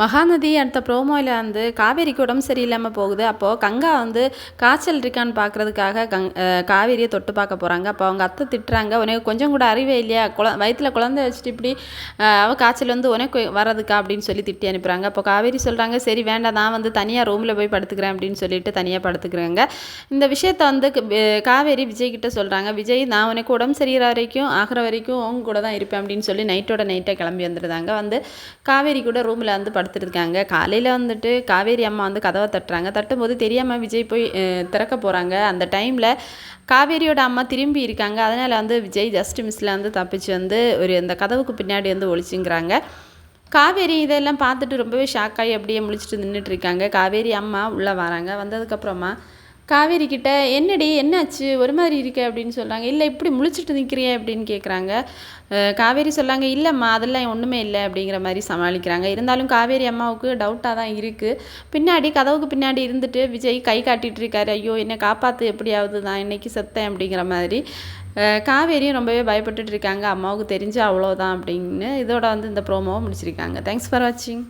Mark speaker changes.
Speaker 1: மகாநதி அடுத்த ப்ரோமோவில் வந்து காவேரிக்கு உடம்பு சரியில்லாமல் போகுது. அப்போது கங்கா வந்து காய்ச்சல் இருக்கான்னு பார்க்குறதுக்காக கங் காவேரியை தொட்டு பார்க்க போகிறாங்க அப்போ அவங்க அத்தை திட்டுறாங்க உனக்கு கொஞ்சம் கூட அறிவே இல்லையா? குழ வயிற்றில் குழந்தை வச்சுட்டு இப்படி அவள் அவ காய்ச்சல் வந்து உனக்கு வரதுக்கா அப்படின்னு சொல்லி திட்டி அனுப்புகிறாங்க அப்போ காவேரி சொல்கிறாங்க சரி வேண்டாம் நான் வந்து தனியாக ரூமில் போய் படுத்துக்கிறேன் அப்படின்னு சொல்லிட்டு தனியாக படுத்துக்கிறாங்க. இந்த விஷயத்த வந்து காவேரி விஜய் கிட்ட சொல்கிறாங்க விஜய் நான் உனக்கு உடம்பு சரியிற வரைக்கும் ஆகிற வரைக்கும் உங்க கூட தான் இருப்பேன் அப்படின்னு சொல்லி நைட்டோட நைட்டே கிளம்பி வந்துடுதாங்க வந்து காவேரி கூட ரூமில் வந்து படுத்துருக்காங்க. காலையில் வந்துட்டு காவேரி அம்மா வந்து கதவை தட்டுறாங்க. தட்டும்போது தெரியாமல் விஜய் போய் திறக்க போகிறாங்க அந்த டைமில் காவேரியோட அம்மா திரும்பி இருக்காங்க. அதனால் வந்து விஜய் ஜஸ்ட் மிஸ்ஸில் வந்து தப்பிச்சு வந்து ஒரு அந்த கதவுக்கு பின்னாடி வந்து ஒழிச்சுங்கிறாங்க காவேரி இதெல்லாம் பார்த்துட்டு ரொம்பவே ஷாக் ஆகி அப்படியே முழிச்சிட்டு நின்றுட்டு இருக்காங்க. காவேரி அம்மா உள்ளே வராங்க. வந்ததுக்கப்புறமா காவேரி கிட்ட என்னடி என்னாச்சு? ஒரு மாதிரி இருக்க அப்படின்னு சொல்கிறாங்க இல்லை இப்படி முழிச்சிட்டு நிற்கிறியே அப்படின்னு கேட்குறாங்க காவேரி சொல்லாங்க இல்லைம்மா அதெல்லாம் ஒன்றுமே இல்லை அப்படிங்கிற மாதிரி சமாளிக்கிறாங்க. இருந்தாலும் காவேரி அம்மாவுக்கு டவுட்டாக தான் இருக்குது பின்னாடி கதவுக்கு பின்னாடி இருந்துட்டு விஜய் கை காட்டிகிட்டு இருக்காரு. ஐயோ என்னை காப்பாற்று எப்படியாவது நான் இன்னைக்கு செத்தேன் அப்படிங்கிற மாதிரி. காவேரியும் ரொம்பவே பயப்பட்டுட்டு இருக்காங்க. அம்மாவுக்கு தெரிஞ்சு அவ்வளோதான் அப்படின்னு இதோட வந்து இந்த ப்ரோமோவை முடிச்சிருக்காங்க. தேங்க்ஸ் ஃபார் வாட்சிங்